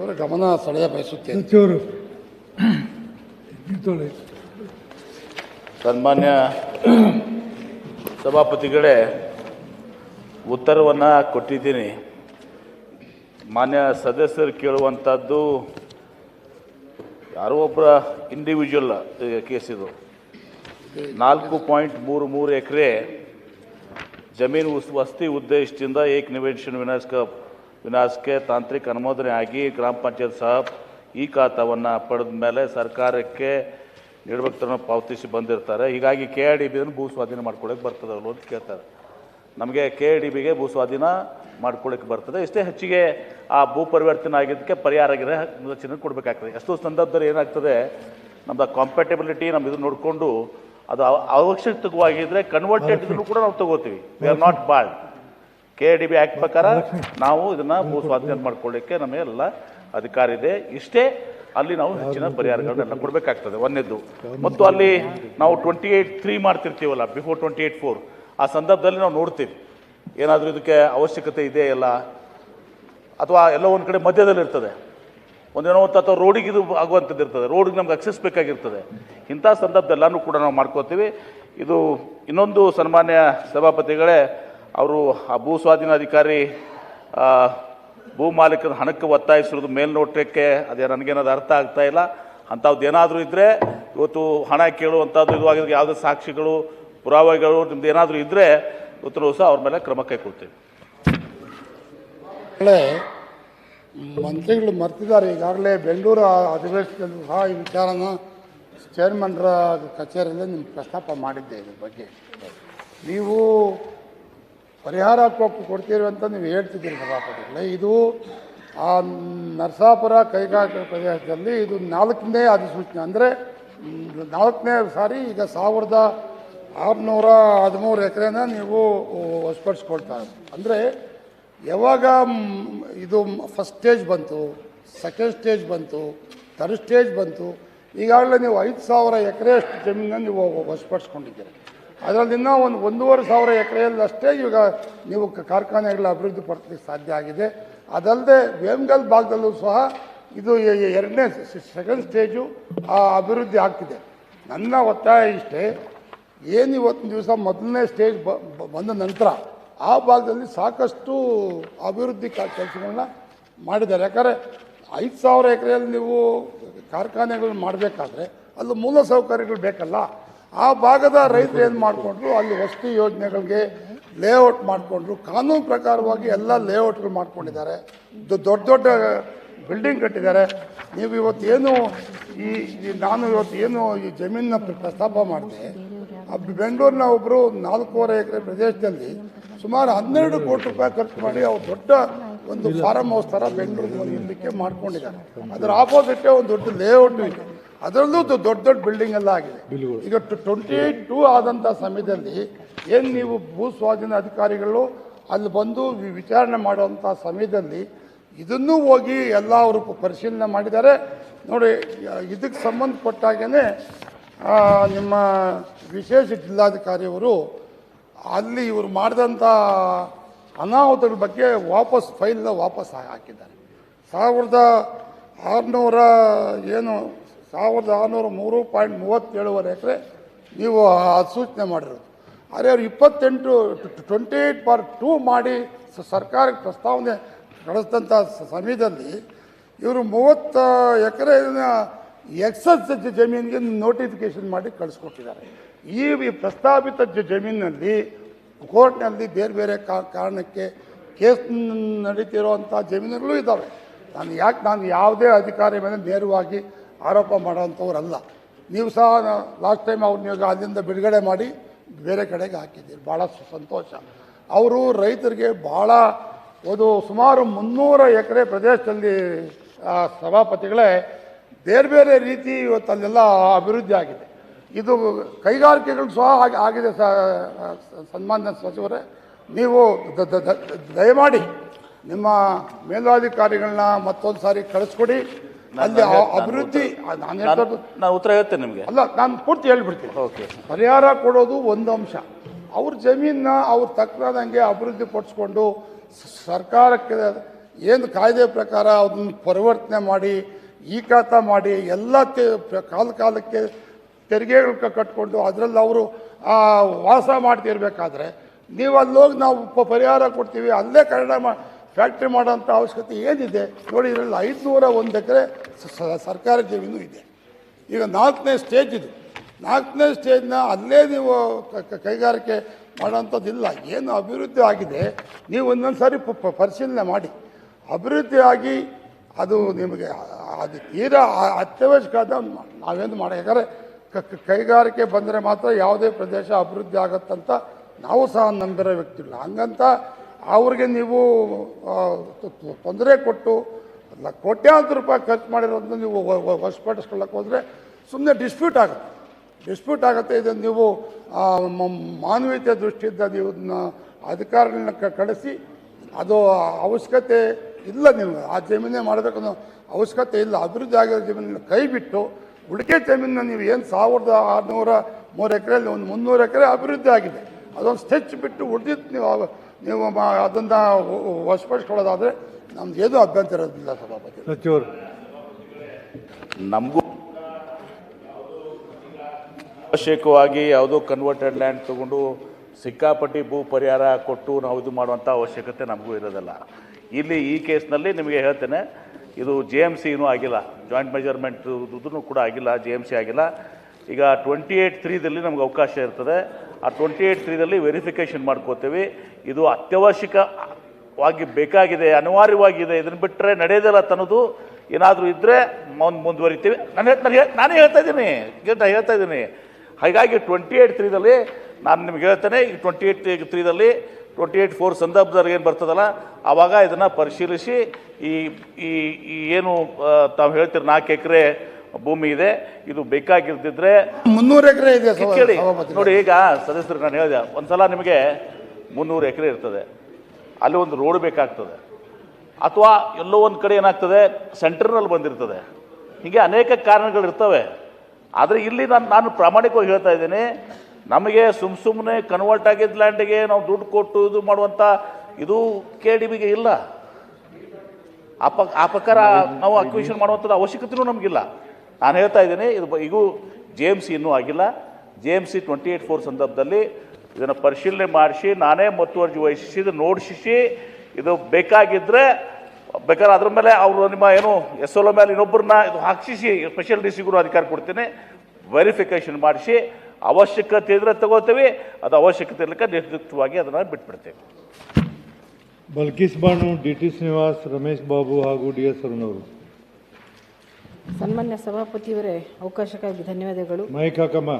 ಸಚಿವರ ಗಮನ ಸೆಳೆಯ ಬಯಸುತ್ತೇನೆ. ಸಚಿವರು. ಸನ್ಮಾನ್ಯ ಸಭಾಪತಿಗಳೇ ಉತ್ತರವನ್ನು ಕೊಟ್ಟಿದ್ದೀನಿ. ಮಾನ್ಯ ಸದಸ್ಯರು ಕೇಳುವಂಥದ್ದು ಯಾರೋ ಒಬ್ಬರ ಇಂಡಿವಿಜುವಲ್ ಕೇಸ್ ಇದು. ನಾಲ್ಕು ಪಾಯಿಂಟ್ ಮೂರು ಮೂರು ಎಕರೆ ಜಮೀನು ವಸ್ತಿ ವಸತಿ ಉದ್ದೇಶದಿಂದ ಏಕ್ ನಿವೇಶನ ವಿನಾಶಕ ವಿನಾಶಕ್ಕೆ ತಾಂತ್ರಿಕ ಅನುಮೋದನೆ ಆಗಿ ಗ್ರಾಮ ಪಂಚಾಯತ್ ಸಹ ಈ ಖಾತಾವನ್ನು ಪಡೆದ ಮೇಲೆ ಸರ್ಕಾರಕ್ಕೆ ನೀಡಬೇಕು ಪಾವತಿಸಿ ಬಂದಿರ್ತಾರೆ. ಹೀಗಾಗಿ ಕೆ ಆರ್ ಡಿ ಬಿಯನ್ನು ಭೂ ಸ್ವಾಧೀನ ಮಾಡ್ಕೊಳ್ಳೋಕೆ ಬರ್ತದೆ ಅವರು ಅಂತ ಕೇಳ್ತಾರೆ. ನಮಗೆ ಕೆ ಆರ್ ಡಿ ಬಿಗೆ ಭೂ ಸ್ವಾಧೀನ ಮಾಡ್ಕೊಳ್ಳೋಕೆ ಬರ್ತದೆ. ಇಷ್ಟೇ ಹೆಚ್ಚಿಗೆ ಆ ಭೂ ಪರಿವರ್ತನೆ ಆಗಿದ್ದಕ್ಕೆ ಪರಿಹಾರ ಆಗಿದೆ ಚಿನ್ನ ಕೊಡಬೇಕಾಗ್ತದೆ. ಎಷ್ಟೋ ಸಂದರ್ಭದಲ್ಲಿ ಏನಾಗ್ತದೆ ನಮ್ಮದು ಕಾಂಪ್ಯಾಟಬಿಲಿಟಿ ನಮ್ಮ ಇದು ನೋಡಿಕೊಂಡು ಅದು ಅವ- ಅವಶ್ಯಕವಾಗಿದ್ದರೆ ಕನ್ವರ್ಟೆಡ್ ಕೂಡ ನಾವು ತಗೋತೀವಿ. We are not bald K D B act ಪ್ರಕಾರ ನಾವು ಇದನ್ನು ಭೂ ಸ್ವಾಧೀನ ಮಾಡ್ಕೊಳ್ಳಿಕ್ಕೆ ನಮಗೆಲ್ಲ ಅಧಿಕಾರ ಇದೆ. ಇಷ್ಟೇ ಅಲ್ಲಿ ನಾವು ಹೆಚ್ಚಿನ ಪರಿಹಾರಗಳನ್ನೆಲ್ಲ ಕೊಡಬೇಕಾಗ್ತದೆ. ಒಂದೇದ್ದು. ಮತ್ತು ಅಲ್ಲಿ ನಾವು ಟ್ವೆಂಟಿ ಏಯ್ಟ್ ತ್ರೀ ಮಾಡ್ತಿರ್ತೀವಲ್ಲ ಬಿಫೋರ್ ಟ್ವೆಂಟಿ ಏಯ್ಟ್ ಫೋರ್ ಆ ಸಂದರ್ಭದಲ್ಲಿ ನಾವು ನೋಡ್ತೀವಿ. ಏನಾದರೂ ಇದಕ್ಕೆ ಅವಶ್ಯಕತೆ ಇದೆ ಇಲ್ಲ ಅಥವಾ ಎಲ್ಲ ಒಂದು ಕಡೆ ಮಧ್ಯದಲ್ಲಿ ಇರ್ತದೆ. ಒಂದೇನೋ ಒಂದು ಅಥವಾ ರೋಡಿಗೆ ಇದು ಆಗುವಂಥದ್ದು ಇರ್ತದೆ. ರೋಡಿಗೆ ನಮ್ಗೆ ಅಕ್ಸೆಸ್ ಬೇಕಾಗಿರ್ತದೆ. ಇಂಥ ಸಂದರ್ಭದೆಲ್ಲನೂ ಕೂಡ ನಾವು ಮಾಡ್ಕೋತೀವಿ. ಇದು ಇನ್ನೊಂದು ಸನ್ಮಾನ್ಯ ಸಭಾಪತಿಗಳೇ ಅವರು ಆ ಭೂ ಸ್ವಾಧೀನಾಧಿಕಾರಿ ಭೂ ಮಾಲೀಕರ ಹಣಕ್ಕೆ ಒತ್ತಾಯಿಸಿರೋದು ಮೇಲ್ನೋಟಕ್ಕೆ, ಅದೇ ನನಗೇನಾದ್ರು ಅರ್ಥ ಆಗ್ತಾ ಇಲ್ಲ. ಅಂಥದ್ದು ಏನಾದರೂ ಇದ್ದರೆ ಇವತ್ತು ಹಣ ಕೇಳುವಂಥದ್ದು ಇದು ಆಗಿದ್ರೆ ಯಾವುದೇ ಸಾಕ್ಷಿಗಳು, ಪುರಾವೆಗಳು ನಿಮ್ದು ಏನಾದರೂ ಇದ್ದರೆ ಇವತ್ತು ಸಹ ಅವ್ರ ಮೇಲೆ ಕ್ರಮ ಕೈಗೊಳ್ತೇವೆ. ಮಂತ್ರಿಗಳು ಮರ್ತಿದ್ದಾರೆ. ಈಗಾಗಲೇ ಬೆಂಗಳೂರು ಅಧಿವೇಶನದಲ್ಲಿ ಸಹ ಈ ವಿಚಾರನ ಚೇರ್ಮನ್ರ ಕಚೇರಿಯಲ್ಲಿ ನಿಮ್ಮ ಪ್ರಸ್ತಾಪ ಮಾಡಿದ್ದೆ ಇದ್ರ ಬಗ್ಗೆ. ನೀವು ಪರಿಹಾರ ಕೊಡ್ತೀರಿ ಅಂತ ನೀವು ಹೇಳ್ತಿದ್ದೀರಿ ಸಭಾಪತಿಗಳೇ. ಇದು ಆ ನರಸಾಪುರ ಕೈಗಾರಿಕಾ ಪ್ರದೇಶದಲ್ಲಿ ಇದು ನಾಲ್ಕನೇ ಅಧಿಸೂಚನೆ. ಅಂದರೆ ನಾಲ್ಕನೇ ಸಾರಿ ಈಗ ಸಾವಿರದ ಆರುನೂರ ಹದಿಮೂರು ಎಕರೆನ ನೀವು ವಶಪಡಿಸ್ಕೊಳ್ತಾ ಅಂದರೆ ಯಾವಾಗ ಇದು ಫಸ್ಟ್ ಸ್ಟೇಜ್ ಬಂತು, ಸೆಕೆಂಡ್ ಸ್ಟೇಜ್ ಬಂತು, ಥರ್ಡ್ ಸ್ಟೇಜ್ ಬಂತು, ಈಗಾಗಲೇ ನೀವು ಐದು ಸಾವಿರ ಎಕರೆಯಷ್ಟು ಜಮೀನನ್ನು ನೀವು ವಶಪಡಿಸ್ಕೊಂಡಿದ್ದೀರಿ ಅದರಲ್ಲಿ ಇನ್ನೂ ಒಂದು ಒಂದೂವರೆ ಸಾವಿರ ಎಕರೆಯಲ್ಲಷ್ಟೇ ಈಗ ನೀವು ಕಾರ್ಖಾನೆಗಳ ಅಭಿವೃದ್ಧಿ ಪಡಿಸಲಿಕ್ಕೆ ಸಾಧ್ಯ ಆಗಿದೆ. ಅದಲ್ಲದೆ ವೇಮ್ಗಲ್ ಭಾಗದಲ್ಲೂ ಸಹ ಇದು ಎರಡನೇ ಸೆಕೆಂಡ್ ಸ್ಟೇಜು ಆ ಅಭಿವೃದ್ಧಿ ಆಗ್ತಿದೆ. ನನ್ನ ಒತ್ತಾಯ ಇಷ್ಟೇ, ಏನು ಇವತ್ತಿನ ದಿವಸ ಮೊದಲನೇ ಸ್ಟೇಜ್ ಬಂದ ನಂತರ ಆ ಭಾಗದಲ್ಲಿ ಸಾಕಷ್ಟು ಅಭಿವೃದ್ಧಿ ಕೆಲಸಗಳನ್ನ ಮಾಡಿದ್ದಾರೆ. ಯಾಕಂದರೆ ಐದು ಸಾವಿರ ಎಕರೆಯಲ್ಲಿ ನೀವು ಕಾರ್ಖಾನೆಗಳು ಮಾಡಬೇಕಾದ್ರೆ ಅಲ್ಲಿ ಮೂಲ ಸೌಕರ್ಯಗಳು ಬೇಕಲ್ಲ. ಆ ಭಾಗದ ರೈತರು ಏನು ಮಾಡಿಕೊಂಡ್ರು? ಅಲ್ಲಿ ವಸತಿ ಯೋಜನೆಗಳಿಗೆ ಲೇಔಟ್ ಮಾಡಿಕೊಂಡ್ರು. ಕಾನೂನು ಪ್ರಕಾರವಾಗಿ ಎಲ್ಲ ಲೇಔಟ್ಗಳು ಮಾಡ್ಕೊಂಡಿದ್ದಾರೆ. ದೊಡ್ಡ ದೊಡ್ಡ ಬಿಲ್ಡಿಂಗ್ ಕಟ್ಟಿದ್ದಾರೆ. ನೀವು ಇವತ್ತೇನು ಈ ಈ ನಾನು ಇವತ್ತು ಏನು ಈ ಜಮೀನನ್ನ ಪ್ರ- ಪ್ರಸ್ತಾಪ ಮಾಡಿದೆ. ಆ ಬೆಂಗಳೂರಿನ ಒಬ್ಬರು ನಾಲ್ಕೂವರೆ ಎಕರೆ ಪ್ರದೇಶದಲ್ಲಿ ಸುಮಾರು ಹನ್ನೆರಡು ಕೋಟಿ ರೂಪಾಯಿ ಖರ್ಚು ಮಾಡಿ ಅವ್ರು ದೊಡ್ಡ ಒಂದು ಫಾರಂ ಹೌಸ್ ಥರ ಬೆಂಗಳೂರಿಗೆ ಮಾಡ್ಕೊಂಡಿದ್ದಾರೆ. ಅದರ ಆಪೋಸಿಟ್ಟೇ ಒಂದು ದೊಡ್ಡ ಲೇಔಟ್ ಇದೆ. ಅದರಲ್ಲೂ ದೊಡ್ಡ ದೊಡ್ಡ ಬಿಲ್ಡಿಂಗ್ ಎಲ್ಲ ಆಗಿದೆ. ಈಗ ಟ್ವೆಂಟಿ ಟು ಆದಂಥ ಸಮಯದಲ್ಲಿ ಏನು ನೀವು ಭೂ ಸ್ವಾಧೀನ ಅಧಿಕಾರಿಗಳು ಅಲ್ಲಿ ಬಂದು ವಿಚಾರಣೆ ಮಾಡುವಂಥ ಸಮಯದಲ್ಲಿ ಇದನ್ನೂ ಹೋಗಿ ಎಲ್ಲ ಅವರು ಪರಿಶೀಲನೆ ಮಾಡಿದ್ದಾರೆ. ನೋಡಿ ಇದಕ್ಕೆ ಸಂಬಂಧಪಟ್ಟಾಗೇ ನಿಮ್ಮ ವಿಶೇಷ ಜಿಲ್ಲಾಧಿಕಾರಿಯವರು ಅಲ್ಲಿ ಇವರು ಮಾಡಿದಂಥ ಅನಾಹುತಗಳ ಬಗ್ಗೆ ವಾಪಸ್ ಫೈಲ್ನ ವಾಪಸ್ ಹಾಕಿದ್ದಾರೆ. ಸಾವಿರದ ಆರುನೂರ ಏನು ಸಾವಿರದ ಆರುನೂರ ಮೂರು ಪಾಯಿಂಟ್ ಮೂವತ್ತೇಳುವರೆ ಎಕರೆ ನೀವು ಸೂಚನೆ ಮಾಡಿರೋದು. ಆದರೆ ಅವ್ರು ಇಪ್ಪತ್ತೆಂಟು ಟ್ವೆಂಟಿ ಏಯ್ಟ್ ಪಾರ್ ಟೂ ಮಾಡಿ ಸರ್ಕಾರಕ್ಕೆ ಪ್ರಸ್ತಾವನೆ ಕಳಿಸಿದಂಥ ಸ- ಸಮಯದಲ್ಲಿ ಇವರು ಮೂವತ್ತ ಎಕರೆ ಎಕ್ಸಸ್ ಜಮೀನಿಗೆ ನೋಟಿಫಿಕೇಶನ್ ಮಾಡಿ ಕಳಿಸ್ಕೊಟ್ಟಿದ್ದಾರೆ. ಈ ಪ್ರಸ್ತಾಪಿತ ಜಮೀನಿನಲ್ಲಿ, ಕೋರ್ಟ್ನಲ್ಲಿ ಬೇರೆ ಬೇರೆ ಕಾರಣಕ್ಕೆ ಕೇಸ್ ನಡೀತಿರುವಂಥ ಜಮೀನುಗಳು ಇದ್ದಾವೆ. ನಾನು ಯಾಕೆ ನಾನು ಯಾವುದೇ ಅಧಿಕಾರಿ ಮೇಲೆ ನೇರವಾಗಿ ಆರೋಪ ಮಾಡೋವಂಥವ್ರಲ್ಲ. ನೀವು ಸಹ ಲಾಸ್ಟ್ ಟೈಮ್ ಅವ್ರನ್ನ ಅಲ್ಲಿಂದ ಬಿಡುಗಡೆ ಮಾಡಿ ಬೇರೆ ಕಡೆಗೆ ಹಾಕಿದ್ದೀರಿ. ಭಾಳ ಸಂತೋಷ. ಅವರು ರೈತರಿಗೆ ಭಾಳ ಒಂದು ಸುಮಾರು ಮುನ್ನೂರ ಎಕರೆ ಪ್ರದೇಶದಲ್ಲಿ ಸಭಾಪತಿಗಳೇ ಬೇರೆ ಬೇರೆ ರೀತಿ ಇವತ್ತು ಅಲ್ಲೆಲ್ಲ ಅಭಿವೃದ್ಧಿ ಆಗಿದೆ. ಇದು ಕೈಗಾರಿಕೆಗಳು ಸಹ ಆಗಿ- ಆಗಿದೆ ಸನ್ಮಾನ್ಯ ಸಚಿವರೇ. ನೀವು ದಯಮಾಡಿ ನಿಮ್ಮ ಮೇಲಾಧಿಕಾರಿಗಳನ್ನ ಮತ್ತೊಂದು ಸಾರಿ ಕಳಿಸ್ಕೊಡಿ. ಅಲ್ಲಿ ಆ ಅಭಿವೃದ್ಧಿ ನಾನು ಹೇಳ್ತದ್ದು ನಾನು ಉತ್ತರ ಹೇಳ್ತೇನೆ ನಿಮಗೆ. ಅಲ್ಲ ನಾನು ಪೂರ್ತಿ ಹೇಳ್ಬಿಡ್ತೀನಿ. ಓಕೆ ಪರಿಹಾರ ಕೊಡೋದು ಒಂದು ಅಂಶ. ಅವ್ರ ಜಮೀನನ್ನ ಅವ್ರು ತಕ್ಕಂಗೆ ಅಭಿವೃದ್ಧಿ ಪಡಿಸ್ಕೊಂಡು ಸರ್ಕಾರಕ್ಕೆ ಏನು ಕಾಯ್ದೆ ಪ್ರಕಾರ ಅದನ್ನು ಪರಿವರ್ತನೆ ಮಾಡಿ ಈ ಖಾತ ಮಾಡಿ ಎಲ್ಲ ಕಾಲ ಕಾಲಕ್ಕೆ ತೆರಿಗೆಗಳು ಕಟ್ಕೊಂಡು ಅದರಲ್ಲಿ ಅವರು ವಾಸ ಮಾಡ್ತಿರ್ಬೇಕಾದ್ರೆ ನೀವು ಅಲ್ಲೋಗಿ ಹೋಗಿ ನಾವು ಪರಿಹಾರ ಕೊಡ್ತೀವಿ ಅಲ್ಲೇ ಕನ್ನಡ ಮಾ ಫ್ಯಾಕ್ಟ್ರಿ ಮಾಡೋಂಥ ಅವಶ್ಯಕತೆ ಏನಿದೆ ನೋಡಿ, ಇದರಲ್ಲಿ ಐದುನೂರ ಒಂದು ಎಕರೆ ಸರ್ಕಾರಿ ಜಮೀನು ಇದೆ. ಈಗ ನಾಲ್ಕನೇ ಸ್ಟೇಜ್ ಇದು. ನಾಲ್ಕನೇ ಸ್ಟೇಜ್ನ ಅಲ್ಲೇ ನೀವು ಕೈಗಾರಿಕೆ ಮಾಡೋಂಥದ್ದಿಲ್ಲ ಏನು ಅಭಿವೃದ್ಧಿ ಆಗಿದೆ, ನೀವು ಒಂದೊಂದು ಸಾರಿ ಪರಿಶೀಲನೆ ಮಾಡಿ. ಅಭಿವೃದ್ಧಿ ಆಗಿ ಅದು ನಿಮಗೆ, ಅದು ತೀರಾ ಅತ್ಯವಶ್ಯಕ ನಾವೇನು ಮಾಡಿ, ಯಾಕಂದರೆ ಕೈಗಾರಿಕೆ ಬಂದರೆ ಮಾತ್ರ ಯಾವುದೇ ಪ್ರದೇಶ ಅಭಿವೃದ್ಧಿ ಆಗುತ್ತಂತ ನಾವು ಸಹ ನಂಬಿರೋ ವ್ಯಕ್ತಿಗಳು. ಹಂಗಂತ ಅವ್ರಿಗೆ ನೀವು ತೊಂದರೆ ಕೊಟ್ಟು ಕೋಟ್ಯಾಂತರ ರೂಪಾಯಿ ಖರ್ಚು ಮಾಡಿರೋದನ್ನ ನೀವು ಹೊಸಪಡಿಸ್ಕೊಳ್ಳೋಕೆ ಹೋದರೆ ಸುಮ್ಮನೆ ಡಿಸ್ಪ್ಯೂಟ್ ಆಗುತ್ತೆ. ಡಿಸ್ಪ್ಯೂಟ್ ಆಗುತ್ತೆ, ಇದನ್ನು ನೀವು ಮಾನವೀಯತೆ ದೃಷ್ಟಿಯಿಂದ ನೀವು ಇದನ್ನ ಅಧಿಕಾರಿಗಳನ್ನ ಕಳಿಸಿ, ಅದು ಅವಶ್ಯಕತೆ ಇಲ್ಲ ನೀವು. ಆ ಜಮೀನೇ ಮಾಡಬೇಕನ್ನೋ ಅವಶ್ಯಕತೆ ಇಲ್ಲ. ಅಭಿವೃದ್ಧಿ ಆಗಿರೋ ಜಮೀನನ್ನು ಕೈ ಬಿಟ್ಟು ಉಳಿಕೆ ಜಮೀನನ್ನ ನೀವು ಏನು ಸಾವಿರದ ಆರುನೂರ ಮೂರು ಎಕರೆಯಲ್ಲಿ, ಒಂದು ಮುನ್ನೂರು ಎಕರೆ ಅಭಿವೃದ್ಧಿ ಆಗಿದೆ. ಅದೊಂದು ಸ್ಟೆಚ್ ಬಿಟ್ಟು ಉಳಿದಿದ್ದು ನೀವು ನೀವು ಅದನ್ನು ವಶಪಡಿಸ್ಕೊಳ್ಳೋದಾದರೆ ನಮ್ದು ಏನು ಅಭ್ಯಂತರ ಇರೋದಿಲ್ಲ ಸಭಾಪತಿ. ಸಚಿವರು. ನಮಗೂ ಅವಶ್ಯಕವಾಗಿ ಯಾವುದೋ ಕನ್ವರ್ಟೆಡ್ ಲ್ಯಾಂಡ್ ತೊಗೊಂಡು ಸಿಕ್ಕಾಪಟ್ಟಿ ಭೂ ಪರಿಹಾರ ಕೊಟ್ಟು ನಾವು ಇದು ಮಾಡುವಂಥ ಅವಶ್ಯಕತೆ ನಮಗೂ ಇರೋದಿಲ್ಲ. ಇಲ್ಲಿ ಈ ಕೇಸ್ನಲ್ಲಿ ನಿಮಗೆ ಹೇಳ್ತೇನೆ ಇದು ಜೆ ಎಂ ಸಿ ಇನ್ನೂ ಆಗಿಲ್ಲ. ಜಾಯಿಂಟ್ ಮೆಜರ್ಮೆಂಟ್ ಇದೂ ಕೂಡ ಆಗಿಲ್ಲ ಜೆ ಎಂ ಸಿ ಆಗಿಲ್ಲ. ಈಗ ಟ್ವೆಂಟಿ ಏಯ್ಟ್ ತ್ರೀದಲ್ಲಿ ನಮ್ಗೆ ಅವಕಾಶ ಇರ್ತದೆ. ಆ ಟ್ವೆಂಟಿ ಏಯ್ಟ್ ತ್ರೀದಲ್ಲಿ ವೆರಿಫಿಕೇಷನ್ ಮಾಡ್ಕೋತೀವಿ. ಇದು ಅತ್ಯವಶ್ಯಕವಾಗಿ ಬೇಕಾಗಿದೆ, ಅನಿವಾರ್ಯವಾಗಿದೆ. ಇದನ್ನು ಬಿಟ್ಟರೆ ನಡೆಯೋದಿಲ್ಲ ತನ್ನದು. ಏನಾದರೂ ಇದ್ದರೆ ಮುಂದೆ ಮುಂದುವರಿತೀವಿ. ನಾನು ಹೇಳ್ತಾ ನಾನು ಹೇಳ್- ನಾನೇ ಹೇಳ್ತಾ ಇದ್ದೀನಿ. ಕೇಳ್ತಾ ಹೇಳ್ತಾ ಇದ್ದೀನಿ. ಹಾಗಾಗಿ ಟ್ವೆಂಟಿ ಏಯ್ಟ್ ತ್ರೀದಲ್ಲಿ ನಾನು ನಿಮ್ಗೆ ಹೇಳ್ತೇನೆ, ಈ ಟ್ವೆಂಟಿ ಏಯ್ಟ್ ತ್ರೀದಲ್ಲಿ ಟ್ವೆಂಟಿ ಏಯ್ಟ್ ಫೋರ್ ಸಂದರ್ಭದಲ್ಲಿ ಏನು ಬರ್ತದಲ್ಲ, ಆವಾಗ ಇದನ್ನು ಪರಿಶೀಲಿಸಿ, ಈ ಈ ಏನು ತಾವು ಹೇಳ್ತೀರಿ ನಾಲ್ಕು ಎಕರೆ ಭೂಮಿ ಇದೆ ಇದು ಬೇಕಾಗಿರ್ತಿದ್ರೆ ಮುನ್ನೂರು ಎಕರೆ ಇದೆ ಸಭಾ- ಕೇಳಿ ಸಭಾಪತಿ. ನೋಡಿ ಈಗ ಸದಸ್ಯರು ನಾನು ಹೇಳಿದೆ ಒಂದ್ಸಲ ನಿಮಗೆ ಮುನ್ನೂರು ಎಕರೆ ಇರ್ತದೆ. ಅಲ್ಲಿ ಒಂದು ರೋಡ್ ಬೇಕಾಗ್ತದೆ. ಅಥವಾ ಎಲ್ಲೋ ಒಂದು ಕಡೆ ಏನಾಗ್ತದೆ ಸೆಂಟರ್ನಲ್ಲಿ ಬಂದಿರ್ತದೆ. ಹೀಗೆ ಅನೇಕ ಕಾರಣಗಳಿರ್ತವೆ ಆದರೆ ಇಲ್ಲಿ ನಾನು ನಾನು ಪ್ರಾಮಾಣಿಕವಾಗಿ ಹೇಳ್ತಾ ಇದ್ದೀನಿ ನಮಗೆ ಸುಮ್ಮ ಸುಮ್ಮನೆ ಕನ್ವರ್ಟ್ ಆಗಿದ್ದ ಲ್ಯಾಂಡಿಗೆ ನಾವು ದುಡ್ಡು ಕೊಟ್ಟು ಇದು ಮಾಡುವಂಥ ಇದು ಕೆ ಡಿ ಬಿಗೆ ಇಲ್ಲ. ಆ ಪ ಆ ಪ್ರಕಾರ ನಾವು ಅಕ್ವಿಷನ್ ಮಾಡುವಂಥದ್ದು ಅವಶ್ಯಕತೆಯೂ ನಮಗಿಲ್ಲ. ನಾನು ಹೇಳ್ತಾ ಇದ್ದೀನಿ, ಇದು ಈಗೂ ಜೆ ಎಂ ಸಿ ಇನ್ನೂ ಆಗಿಲ್ಲ. J M C twenty eight four ಸಂದರ್ಭದಲ್ಲಿ ಇದನ್ನು ಪರಿಶೀಲನೆ ಮಾಡಿಸಿ, ನಾನೇ ಮುತುವರ್ಜಿ ವಹಿಸಿ ಇದು ನೋಡಿಸಿ ಇದು ಬೇಕಾಗಿದ್ದರೆ ಬೇಕಾದ್ರೆ ಅದ್ರ ಮೇಲೆ ಅವರು ನಿಮ್ಮ ಏನು ಎಸ್ ಎಲ್ ಮೇಲೆ ಇನ್ನೊಬ್ಬರನ್ನ ಇದು ಹಾಕಿಸಿ ಸ್ಪೆಷಲ್ ಡಿ ಸಿಗೂ ಅಧಿಕಾರ ಕೊಡ್ತೀನಿ ವೆರಿಫಿಕೇಷನ್ ಮಾಡಿಸಿ, ಅವಶ್ಯಕತೆ ಇದ್ರೆ ತಗೋತೀವಿ, ಅದು ಅವಶ್ಯಕತೆ ಇರಲಿಕ್ಕೆ ನಿರ್ದಿಷ್ಟವಾಗಿ ಅದನ್ನು ಬಿಟ್ಬಿಡ್ತೇವೆ. ಬಲ್ಕೀಸ್ ಬಾಣು ಡಿ ಟಿ ಶ್ರೀನಿವಾಸ್, ರಮೇಶ್ ಬಾಬು ಹಾಗೂ ಡಿ ಎಸ್ ಅರುಣವರು ಸನ್ಮಾನ್ಯ ಸಭಾಪತಿಯವರೇ ಅವಕಾಶಕ್ಕಾಗಿ ಧನ್ಯವಾದಗಳು. ಮೈಕ್ ಹಾಕಮ್ಮ.